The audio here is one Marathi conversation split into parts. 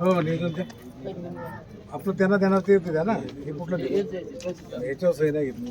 हो निवेदन द्या आपलं त्यांना देणार ते द्या ना. हे कुठलं? याच्यावर सही नाही घेतली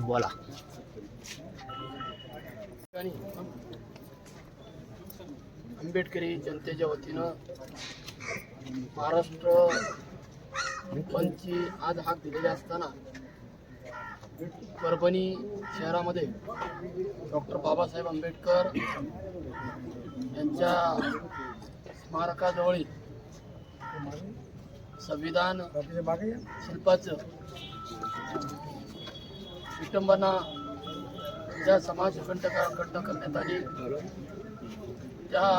बोला. आंबेडकरी जनतेच्या वतीनं महाराष्ट्र पंची आज हाक दिलेली असताना परभणी शहरामध्ये डॉक्टर बाबासाहेब आंबेडकर यांच्या स्मारकाजवळील संविधान. शिल्पाचं. विटंबना ज्या समाज कंटकांकडनं करण्यात आली. त्या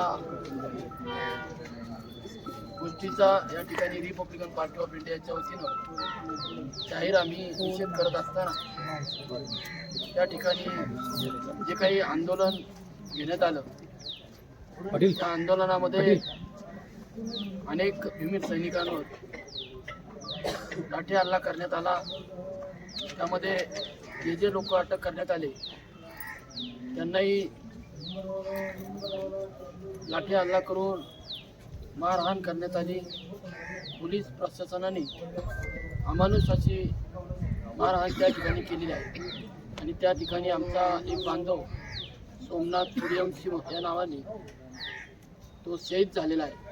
गोष्टीचा या ठिकाणी रिपब्लिकन पार्टी ऑफ इंडियाच्या वतीनं जाहीर आम्ही निषेध करत असताना त्या ठिकाणी जे काही आंदोलन घेण्यात आलं त्या आंदोलनामध्ये अनेक भीमित सैनिकांवर लाठी हल्ला करण्यात आला. त्यामध्ये जे जे लोक अटक करण्यात आले त्यांनाही लाठी हल्ला करून मारहाण करण्यात आली. पोलीस प्रशासनाने अमानुषाची मारहाण त्या ठिकाणी केलेली आहे. आणि त्या ठिकाणी आमचा एक बांधव सोमनाथ सूर्यवंशी या नावाने तो शहीद झालेला आहे.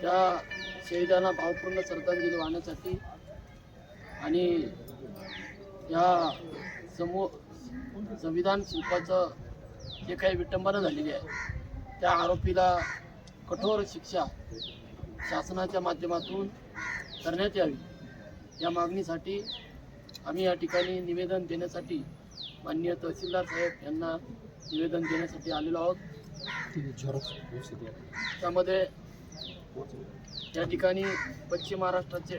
त्या शहीदांना भावपूर्ण श्रद्धांजली वाहण्यासाठी आणि या समूह संविधान शिल्पाचं जे काही विटंबना झालेली आहे त्या आरोपीला कठोर शिक्षा शासनाच्या माध्यमातून करण्यात यावी. या मागणीसाठी आम्ही या ठिकाणी निवेदन देण्यासाठी माननीय तहसीलदार साहेब यांना निवेदन देण्यासाठी आलेलो आहोत. त्यामध्ये या ठिकाणी पश्चिम महाराष्ट्राचे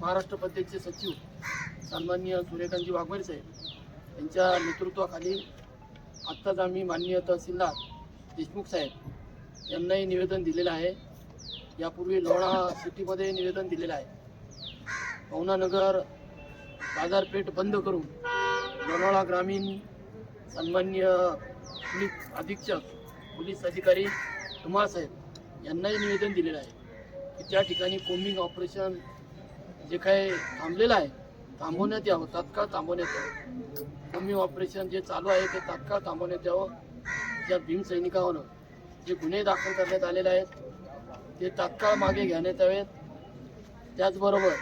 महाराष्ट्र पद्धतीचे सचिव सन्माननीय सूर्यकांतजी वाघमारे साहेब यांच्या नेतृत्वाखाली आत्ताच आम्ही माननीय तहसीलदार देशमुख साहेब यांनाही निवेदन दिलेलं आहे. यापूर्वी लोणा सिटीमध्ये निवेदन दिलेलं आहे. पवनानगर बाजारपेठ बंद करून लोणावळा ग्रामीण सन्माननीय पोलीस अधीक्षक पोलीस अधिकारी धुमाळ साहेब यांनाही निवेदन दिलेलं आहे की त्या ठिकाणी कोम्बिंग ऑपरेशन जे काही थांबलेलं आहे थांबवण्यात यावं तात्काळ थांबवण्यात यावं. कोम्बिंग ऑपरेशन जे चालू आहे ते तात्काळ थांबवण्यात यावं. ज्या भीमसैनिकावर जे गुन्हे दाखल करण्यात आलेले आहेत ते तात्काळ मागे घेण्यात यावेत. त्याचबरोबर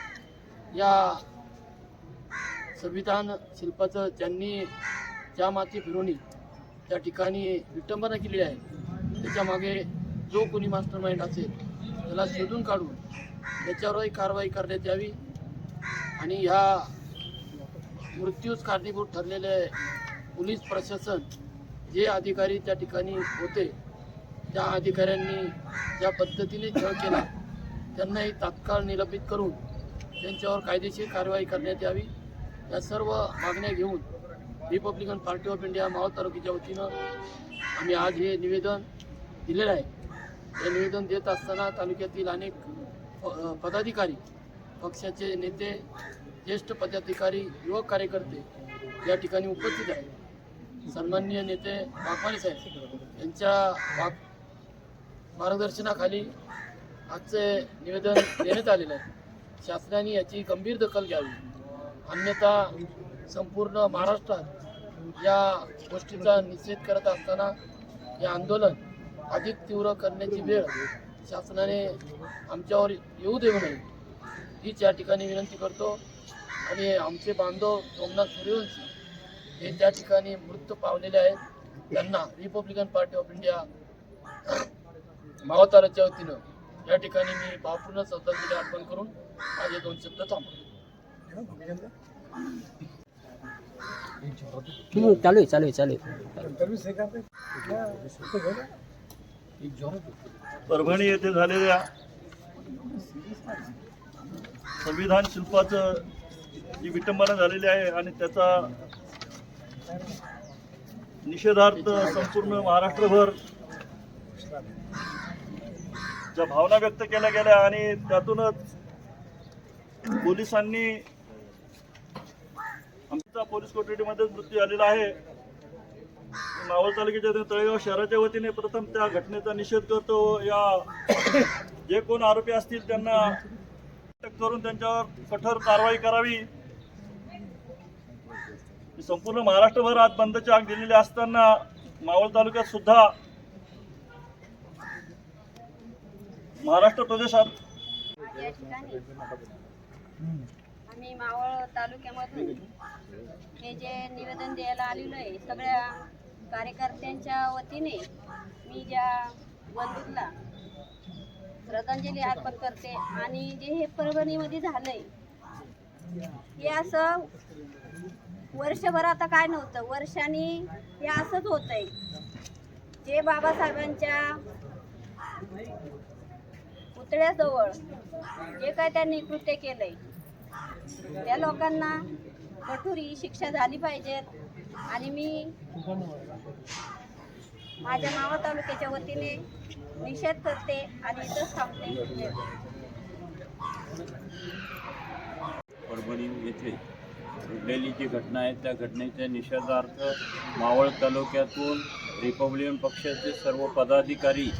या संविधान शिल्पाचं ज्यांनी ज्या माती फिरवणी त्या ठिकाणी विटंबना केली आहे त्याच्यामागे जो कोणी मास्टर माइंड असेल त्याला शोधून काढून त्याच्यावरही कारवाई करण्यात यावी. आणि ह्या मृत्यूस कारणीभूत ठरलेले पोलीस प्रशासन जे अधिकारी त्या ठिकाणी होते त्या अधिकाऱ्यांनी ज्या पद्धतीने छळ केला त्यांनाही तात्काळ निलंबित करून त्यांच्यावर कायदेशीर कारवाई करण्यात यावी. या सर्व मागण्या घेऊन Republican Party of India Maval तालुक्याच्या वतीनं आम्ही आज हे निवेदन दिलेलं आहे. हे निवेदन देत असताना तालुक्यातील अनेक प- पदाधिकारी पक्षाचे नेते ज्येष्ठ पदाधिकारी युवक कार्यकर्ते या ठिकाणी उपस्थित आहेत. सन्माननीय नेते वाघमारे साहेब यांच्या वाघ मार्गदर्शनाखाली आजचे निवेदन देण्यात आलेलं आहे. शासनाने याची गंभीर दखल घ्यावी. अन्यथा संपूर्ण महाराष्ट्रात या गोष्टीचा निषेध करत असताना हे आंदोलन अधिक तीव्र करण्याची वेळ शासनाने आमच्यावर येऊ देऊ नये हीच या ठिकाणी विनंती करतो. आणि आमचे बांधव सोमनाथ सूर्यवंशी हे त्या ठिकाणी मृत्यू पावलेले आहेत. त्यांना रिपब्लिकन पार्टी ऑफ इंडिया मावताराच्या वतीनं या ठिकाणी मी भावपूर्ण श्रद्धांजली अर्पण करून माझे दोन शब्द हम्म, चालू आहे चालू आहे चालू आहे इंटरव्ह्यू स्वीकारते कुठल्या- कुठं गेलं? परभणी येथे झालेल्या संविधान शिल्पाचं जी विटंबना झालेली आहे आणि त्याचा निषेधार्थ संपूर्ण महाराष्ट्रभर ज्या भावना व्यक्त केल्या गेल्या आणि त्यातूनच पोलिसांनी आमचा पोलीस कोठडीमध्येच मृत्यू झालेला आहे. मावळ तालुक्याच्या तळेगाव शहराच्या वतीने प्रथम त्या घटनेचा निषेध करतो. या जे कोण आरोपी असतील त्यांना अटक करून त्यांच्यावर कठोर कारवाई करावी. संपूर्ण महाराष्ट्रभर आज बंदची आग दिलेली असताना मावळ तालुक्यात सुद्धा महाराष्ट्र प्रदेशात आम्ही मावळ तालुक्यामधून हे जे निवेदन द्यायला आलेलं आहे सगळ्या कार्यकर्त्यांच्या वतीने मी ज्या बंधूला श्रद्धांजली अर्पण करते आणि जे हे परभणीमध्ये झालंय हे असं वर्षभर आता काय नव्हतं वर्षाने हे असंच होतंय. जे बाबासाहेबांच्या पुतळ्याजवळ जे काय त्यांनी कृत्य केलंय त्या लोकांना कठोर ही शिक्षा झाली पाहिजेत. आणि मी माझ्या मावा तालुक्याच्या वतीने निषेध करते आणि इथंच थांबते. परभणी येथे घडलेली जी घटना आहे त्या घटनेच्या निषेधार्थ मावळ तालुक्यातून रिपब्लिकन पक्षाचे सर्व पदाधिकारी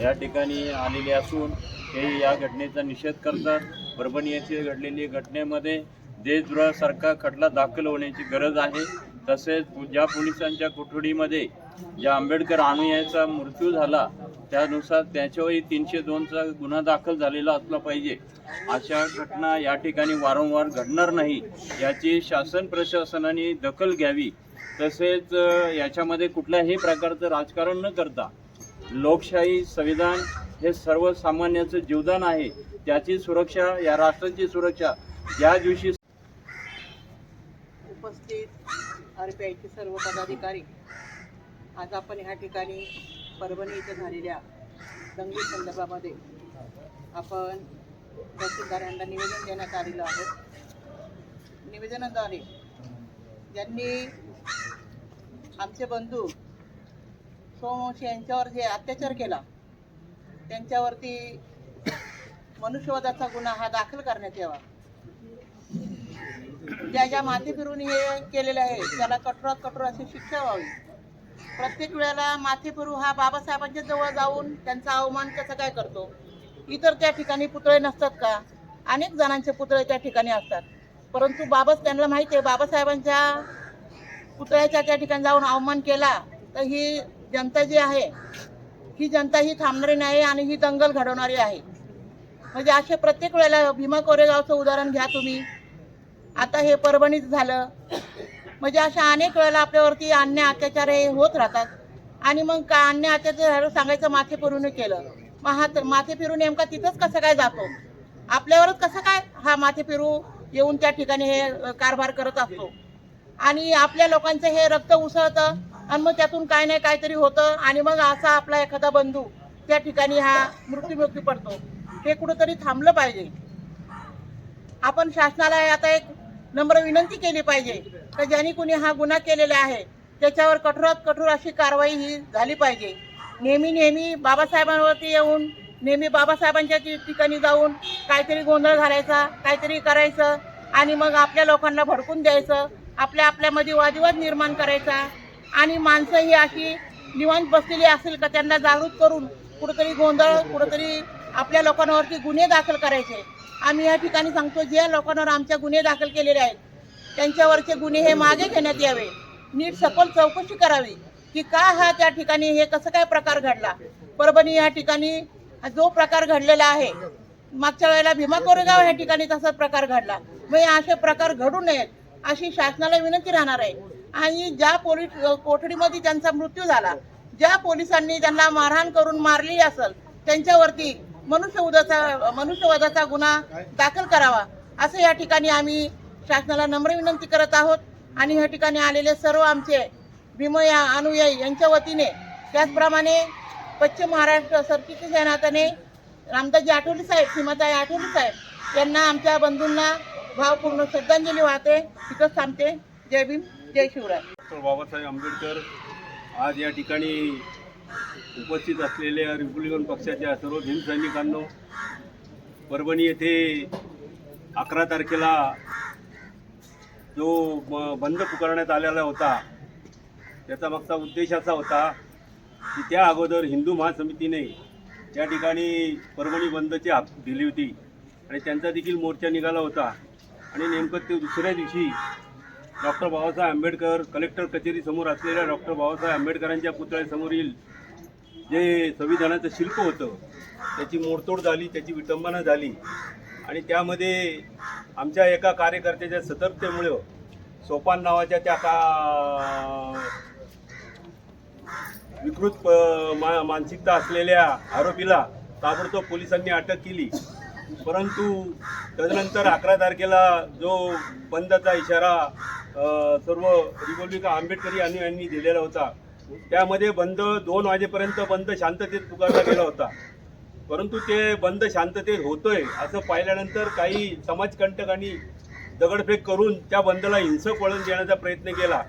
या ठिकाणी आलेले असून ते या घटनेचा निषेध करतात. परभणी येथे घडलेली घटनेमध्ये देशद्रोहासारखा खटला दाखल होण्याची गरज आहे. तसेच ज्या पोलिसांच्या कोठडीमध्ये ज्या आंबेडकर अनुयायाचा मृत्यू झाला त्यानुसार त्याच्यावरही तीनशे दोनचा गुन्हा दाखल झालेला असला पाहिजे. अशा घटना या ठिकाणी वारंवार घडणार नाही याची शासन प्रशासनाने दखल घ्यावी. तसेच याच्यामध्ये कुठल्याही प्रकारचं राजकारण न करता लोकशाही संविधान हे सर्वसामान्याचं जीवदान आहे. त्याची सुरक्षा या राष्ट्राची सुरक्षा ज्या दिवशी उपस्थित आर पी आयचे सर्व पदाधिकारी आज आपण ह्या ठिकाणी परभणी इथं झालेल्या दंगली संदर्भामध्ये आपण तहसीलदार यांना निवेदन देण्यात आलेलं आहे. निवेदनाद्वारे ज्यांनी आमचे बंधू सोमवंशी यांच्यावर जे अत्याचार केला त्यांच्यावरती मनुष्यवादाचा गुन्हा हा दाखल करण्यात यावा. ज्या ज्या माती फिरून हे केलेलं आहे त्याला कठोरात कठोर अशी शिक्षा व्हावी. प्रत्येक वेळेला माथी फिरू हा बाबासाहेबांच्या जवळ जाऊन त्यांचा अवमान कसं काय करतो? इतर त्या ठिकाणी पुतळे नसतात का? अनेक जणांचे पुतळे त्या ठिकाणी असतात. परंतु बाबा त्यांना माहिती आहे बाबासाहेबांच्या पुतळ्याच्या त्या ठिकाणी जाऊन अवमान केला तर ही जनता जी आहे ही जनता ही थांबणारी नाही आणि ही दंगल घडवणारी आहे. म्हणजे असे प्रत्येक वेळेला भीमा कोरेगावचं उदाहरण घ्या तुम्ही. आता हे परभणीत झालं. म्हणजे अशा अनेक वेळेला आपल्यावरती अन्य अत्याचार हे होत राहतात. आणि मग का अन्य अत्याचार झालं सांगायचं माथे फिरून केलं. मग हा माथे फिरून नेमका तिथंच कसं काय जातो? आपल्यावरच कसं काय हा माथे फिरू येऊन त्या ठिकाणी हे कारभार करत असतो? आणि आपल्या लोकांचं हे रक्त उसळतं आणि मग त्यातून काय नाही काहीतरी होतं आणि मग असा आपला एखादा बंधू त्या ठिकाणी हा मृत्युमुखी पडतो. हे कुठंतरी थांबलं पाहिजे. आपण शासनाला आता एक नम्र विनंती केली पाहिजे. तर ज्यांनी कुणी हा गुन्हा केलेला आहे त्याच्यावर कठोरात कठोर अशी कारवाई ही झाली पाहिजे. नेहमी नेहमी बाबासाहेबांवरती येऊन नेहमी बाबासाहेबांच्या ठिकाणी जाऊन काहीतरी गोंधळ घालायचा काहीतरी करायचं आणि मग आपल्या लोकांना भडकून द्यायचं आपल्या आपल्यामध्ये वादविवाद निर्माण करायचा आणि माणसं ही अशी निवांत बसलेली असेल का त्यांना जागृत करून कुठंतरी गोंधळ कुठंतरी आपल्या लोकांवरती गुन्हे दाखल करायचे. आम्ही या ठिकाणी सांगतो ज्या लोकांवर आमच्या गुन्हे दाखल केलेले आहेत त्यांच्यावरचे गुन्हे हे मागे घेण्यात यावे. नीट सखोल चौकशी करावी की का हा त्या ठिकाणी हे कसं काय प्रकार घडला. परभणी या ठिकाणी जो प्रकार घडलेला आहे मागच्या वेळेला भीमा कोरेगाव या ठिकाणी तसाच प्रकार घडला. मग असे प्रकार घडू नयेत अशी शासनाला विनंती राहणार आहे. आणि ज्या पोलीस कोठडीमध्ये त्यांचा मृत्यू झाला ज्या पोलिसांनी त्यांना मारहाण करून मारली असेल त्यांच्यावरती मनुष्यवधाचा मनुष्यवधाचा गुन्हा दाखल करावा असं या ठिकाणी आम्ही शासनाला नम्र विनंती करत आहोत. आणि या ठिकाणी आलेले सर्व आमचे भीमया अनुयायी यांच्या वतीने त्याचप्रमाणे पश्चिम महाराष्ट्र सरचिटणीस सैनाताने रामदासजी आठवले साहेब सीमाताई आठवले साहेब यांना आमच्या बंधूंना भावपूर्ण श्रद्धांजली वाहते. तिथंच थांबते. जय भीम जय शिवराय. डॉक्टर बाबासाहेब आंबेडकर आज या ठिकाणी उपस्थित असलेल्या रिपब्लिकन पक्षाच्या सर्व भीमसैनिकांनो परभणी येथे अकरा तारखेला जो बंद पुकारण्यात आलेला होता त्याचा मागचा उद्देश असा होता की त्या अगोदर हिंदू महासमितीने त्या ठिकाणी परभणी बंदची हाक दिली होती आणि त्यांचा देखील मोर्चा निघाला होता. आणि नेमकं ते दुसऱ्या दिवशी डॉक्टर बाबासाहेब आंबेडकर कलेक्टर कचेरीसमोर असलेल्या डॉक्टर बाबासाहेब आंबेडकरांच्या पुतळ्यासमोरील जे संविधानाचं शिल्प होतं त्याची मोडतोड झाली त्याची विटंबना झाली. आणि त्यामध्ये आमच्या एका कार्यकर्त्याच्या सतर्कतेमुळं सोपान नावाच्या त्या का विकृत प- मा मानसिकता असलेल्या आरोपीला ताबडतोब पोलिसांनी अटक केली. परंतु तदनंतर अकरा तारखेला जो बंदचा इशारा सर्व रिपब्लिक आंबेडकरी आणि यांनी दिलेला होता त्यामध्ये बंद दोन वाजेपर्यंत बंद शांततेत पुकारला गेला होता. परंतु ते बंद शांततेत होतोय असं पाहिल्यानंतर काही समाजकंटकांनी दगडफेक करून त्या बंदला हिंसक वळण देण्याचा प्रयत्न केला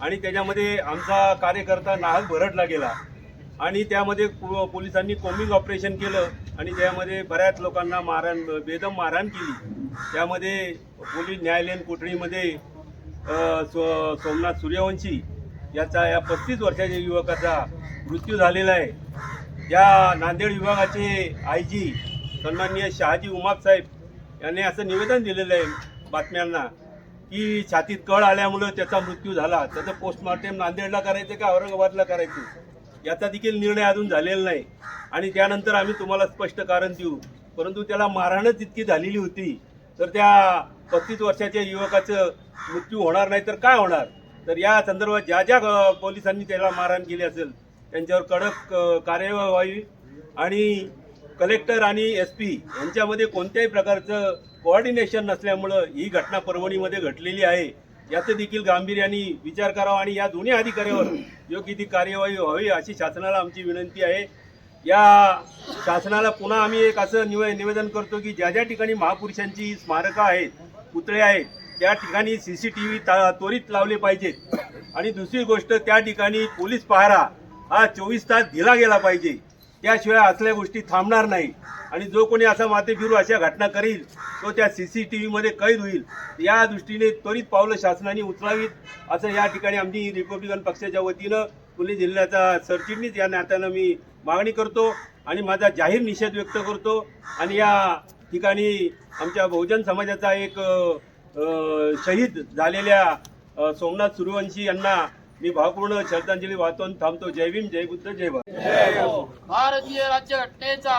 आणि त्याच्यामध्ये आमचा कार्यकर्ता नाहक भरडला गेला. आणि त्यामध्ये पोलिसांनी कोमिंग ऑपरेशन केलं आणि त्यामध्ये बऱ्याच लोकांना मारहाण बेदम मारहाण केली. त्यामध्ये पोलीस न्यायालयीन कोठडीमध्ये सो सोमनाथ सूर्यवंशी याचा या पस्तीस वर्षाच्या युवकाचा मृत्यू झालेला आहे. या नांदेड विभागाचे आय जी सन्माननीय शहाजी उमाप साहेब यांनी असं निवेदन दिलेलं आहे बातम्यांना की छातीत कळ आल्यामुळं त्याचा मृत्यू झाला. त्याचं पोस्टमार्टम नांदेडला करायचं का औरंगाबादला करायचं? याचा देखील निर्णय अजून झालेला नाही. आणि त्यानंतर आम्ही तुम्हाला स्पष्ट कारण देऊ. परंतु त्याला मारहाणच इतकी झालेली होती. तर त्या पस्तीस वर्षाच्या युवकाचं मृत्यू होणार नाही तर काय होणार? तर या संदर्भात ज्या ज्या पोलिसांनी त्याला मारहाण केली असेल त्यांच्यावर कडक कार्यवाही व्हावी. आणि कलेक्टर आणि एस पी यांच्यामध्ये कोणत्याही प्रकारचं कोऑर्डिनेशन नसल्यामुळं ही घटना परभणीमध्ये घडलेली आहे. याचं देखील गांभीर्याने विचार करावा आणि या दोन्ही अधिकाऱ्यावर योग्य ती कार्यवाही व्हावी अशी शासनाला आमची विनंती आहे. या शासनाला पुन्हा आम्ही एक असं निवे निवेदन करतो की ज्या ज्या ठिकाणी महापुरुषांची स्मारकं आहेत पुतळे आहेत त्या ठिकाणी सी सी टी व्ही त्वरित लावले पाहिजेत आणि दुसरी गोष्ट त्या ठिकाणी पोलीस पहारा हा चोवीस तास दिला गेला पाहिजे. त्याशिवाय असल्या गोष्टी थांबणार नाही. आणि जो कोणी असा माते फिरू अशा घटना करील तो त्या सी सी टी व्हीमध्ये कैद होईल. या दृष्टीने त्वरित पावलं शासनाने उचलावीत असं या ठिकाणी आमची रिपब्लिकन पक्षाच्या वतीनं पुणे जिल्ह्याचा सरचिटणीस या नात्यानं मी मागणी करतो आणि माझा जाहीर निषेध व्यक्त करतो. आणि या ठिकाणी आमच्या बहुजन समाजाचा एक शहीद झालेल्या सोमनाथ सूर्यवंशी यांना मी भावपूर्ण श्रद्धांजली वाहतो आणि थांबतो. जय भीम जय बुद्ध जय भारत. भारतीय राज्यघटनेचा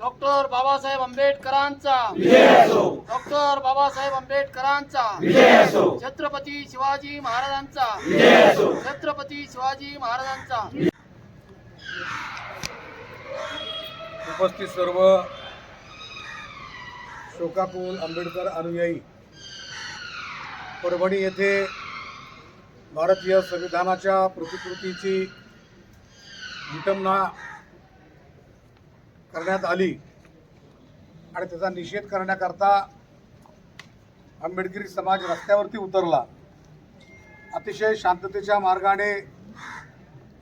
डॉक्टर बाबासाहेब आंबेडकरांचा. डॉक्टर बाबासाहेब आंबेडकरांचा. छत्रपती शिवाजी महाराजांचा. छत्रपती शिवाजी महाराजांचा. उपस्थित सर्व शोकाकुल आंबेडकर अनुयायी. परभणी येथे भारतीय संविधानाच्या प्रतिकृतीची विटंबना करण्यात आली आणि त्याचा निषेध करण्याकरता आंबेडकरी समाज रस्त्यावरती उतरला. अतिशय शांततेच्या मार्गाने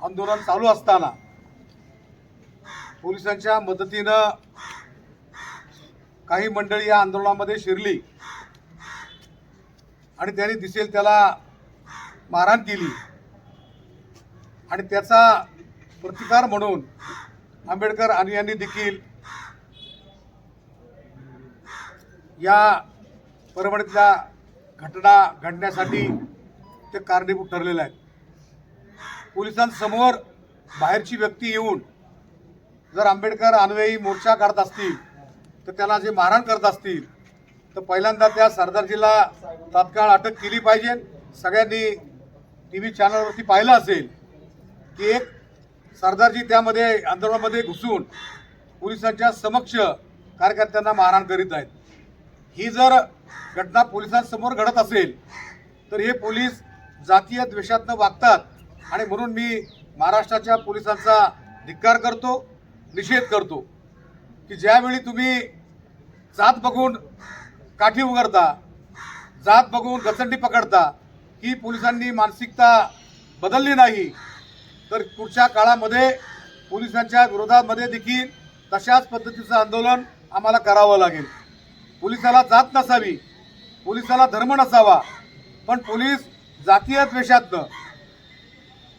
आंदोलन चालू असताना पोलिसांच्या मदतीनं काही मंडळी या आंदोलनामध्ये शिरली. आणि त्यांनी दिसेल त्याला मारहाण केली. आणि त्याचा प्रतिकार म्हणून आंबेडकर अनुयांनी देखील या परभणीतल्या घटना घडण्यासाठी ते कारणीभूत ठरलेले आहेत. पोलिसांसमोर बाहेरची व्यक्ती येऊन जर आंबेडकर अनुयायी मोर्चा काढत असतील तर त्याला जे मारहाण करत असतील तर पहिल्यांदा त्या सरदारजीला तात्काळ अटक केली पाहिजे. सगळ्यांनी टी व्ही चॅनलवरती पाहिलं असेल की एक सरदारजी त्यामध्ये आंदोलनामध्ये घुसून पोलिसांच्या समक्ष कार्यकर्त्यांना मारहाण करीत आहेत. ही जर घटना पोलिसांसमोर घडत असेल तर हे पोलीस जातीय द्वेषातनं वागतात आणि म्हणून मी महाराष्ट्राच्या पोलिसांचा धिक्कार करतो निषेध करतो की ज्यावेळी तुम्ही जात बघून काठी उघडता जात बघून गचंडी पकडता ही पोलिसांनी मानसिकता बदलली नाही. तर पुढच्या काळामध्ये पोलिसांच्या विरोधामध्ये देखील तशाच पद्धतीचं आंदोलन आम्हाला करावं लागेल. पोलिसाला जात नसावी पोलिसाला धर्म नसावा पण पोलीस जातीय द्वेषातनं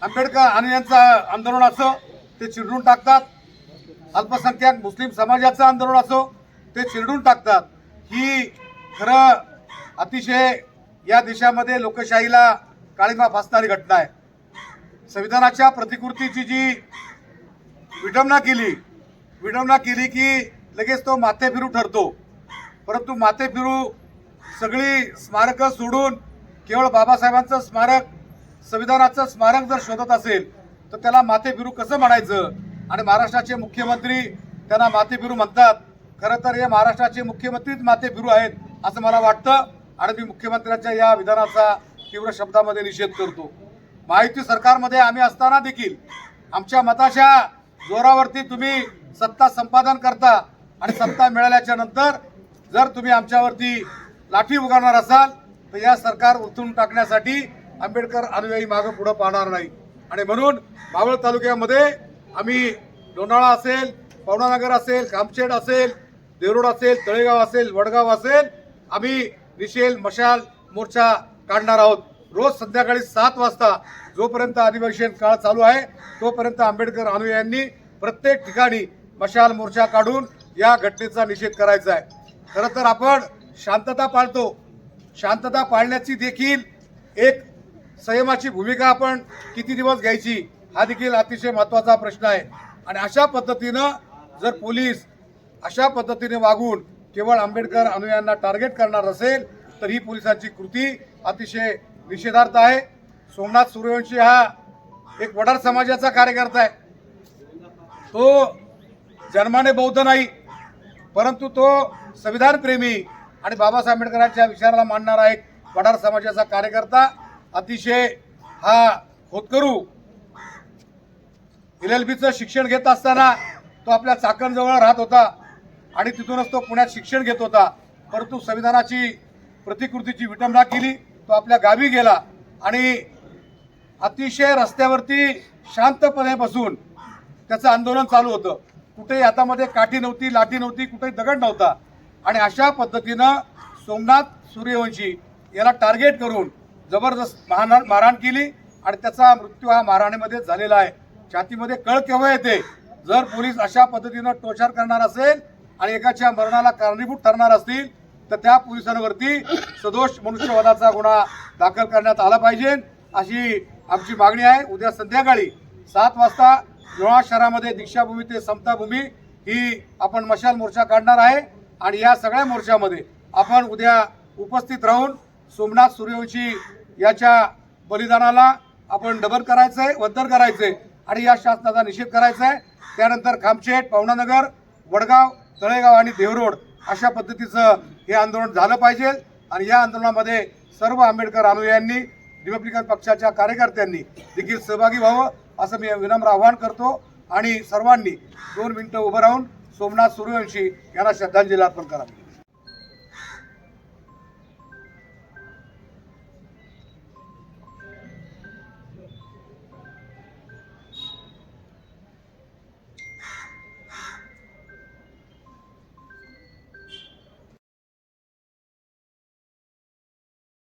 आंबेडकर आणि यांचं आंदोलन असो ते चिडून टाकतात. अल्पसंख्याक मुस्लिम समाजाचं आंदोलन असो ते चिरडून टाकतात. ही खरं अतिशय या देशामध्ये लोकशाहीला काळीमा फासणारी घटना आहे. संविधानाच्या प्रतिकृतीची जी विडंबना केली विडंबना केली की लगेच तो माथेफिरू ठरतो. परंतु माथेफिरू सगळी स्मारकं सोडून केवळ बाबासाहेबांचं स्मारक संविधानाचं स्मारक जर शोधत असेल तर त्याला माथेफिरू कसं म्हणायचं? आणि महाराष्ट्राचे मुख्यमंत्री त्यांना माथेफिरू म्हणतात. खरं तर हे महाराष्ट्राचे मुख्यमंत्रीच माथेफिरू आहेत असं मला वाटतं. आणि मी मुख्यमंत्र्यांच्या या विधानाचा तीव्र शब्दामध्ये निषेध करतो. माहिती सरकारमध्ये आम्ही असताना देखील आमच्या मताच्या जोरावरती तुम्ही सत्ता संपादन करता आणि सत्ता मिळाल्याच्या नंतर जर तुम्ही आमच्यावरती लाठी उगारणार असाल तर या सरकार उचलून टाकण्यासाठी आंबेडकर अनुयायी मागं पुढं पाहणार नाही. आणि म्हणून मावळ तालुक्यामध्ये आम्ही लोणाळा असेल पवनानगर असेल कामशेड असेल देरोड असेल तळेगाव असेल वडगाव असेल आम्ही निशेल मशाल मोर्चा काढणार आहोत. रोज संध्याकाळी सात वाजता जोपर्यंत अधिवेशन काळ चालू आहे तोपर्यंत आंबेडकर अनुयायांनी प्रत्येक ठिकाणी मशाल मोर्चा काढून या घटनेचा निषेध करायचा आहे. खरं तर आपण शांतता पाळतो. शांतता पाळण्याची देखील एक संयमाची भूमिका आपण किती दिवस घ्यायची हा देखील अतिशय महत्त्वाचा प्रश्न आहे. आणि अशा पद्धतीनं जर पोलीस अशा पद्धतीने वागून केवळ आंबेडकर अनुयायांना टार्गेट करणार असेल तर ही पोलिसांची कृती अतिशय निषेधार्थ आहे. सोमनाथ सूर्यवंशी हा एक वडार समाजाचा कार्यकर्ता आहे. तो जन्माने बौद्ध नाही परंतु तो संविधान प्रेमी आणि बाबासाहेब आंबेडकरांच्या विचाराला मानणारा एक वडार समाजाचा कार्यकर्ता अतिशय हा होतकरू एल एल बीचं शिक्षण घेत असताना तो आपल्या चाकणजवळ राहत होता. आणि तिथूनच तो पुण्यात शिक्षण घेत होता. परंतु संविधानाची प्रतिकृतीची विटंबना केली तो आपल्या गावी गेला आणि अतिशय रस्त्यावरती शांतपणे बसून त्याचं आंदोलन चालू होतं. कुठेही हातामध्ये काठी नव्हती लाठी नव्हती कुठेही दगड नव्हता. आणि अशा पद्धतीनं सोमनाथ सूर्यवंशी याला टार्गेट करून जबरदस्त मारहाण मारहाण केली आणि त्याचा मृत्यू हा मारहाणीमध्ये झालेला आहे. छातीमध्ये कळ केव्हा येते. जर पोलीस अशा पद्धतीनं टोचार करणार असेल आणि एकाच्या मरणाला कारणीभूत ठरणार असतील तर त्या पोलिसांवरती सदोष मनुष्यवधाचा गुन्हा दाखल करण्यात आला पाहिजे. अशी आमची मागणी आहे. उद्या संध्याकाळी सात वाजता लोहा शहरामध्ये दीक्षाभूमी ते समताभूमी ही आपण मशाल मोर्चा काढणार आहे. आणि या सगळ्या मोर्चामध्ये आपण उद्या उपस्थित राहून सोमनाथ सूर्यवंशी याच्या बलिदानाला आपण डबल करायचं आहे वद्दर करायचं आहे आणि या शासनाचा निषेध करायचा आहे त्यानंतर खामशेट पवनानगर वडगाव तळेगाव आणि देवरोड अशा पद्धतीचं हे आंदोलन झालं पाहिजे. आणि या आंदोलनामध्ये सर्व आंबेडकर अनुयायांनी रिपब्लिकन पक्षाच्या कार्यकर्त्यांनी देखील सहभागी व्हावं असं मी विनम्र आवाहन करतो. आणि सर्वांनी दोन मिनिटं उभं राहून सोमनाथ सूर्यवंशी यांना श्रद्धांजली अर्पण करावी.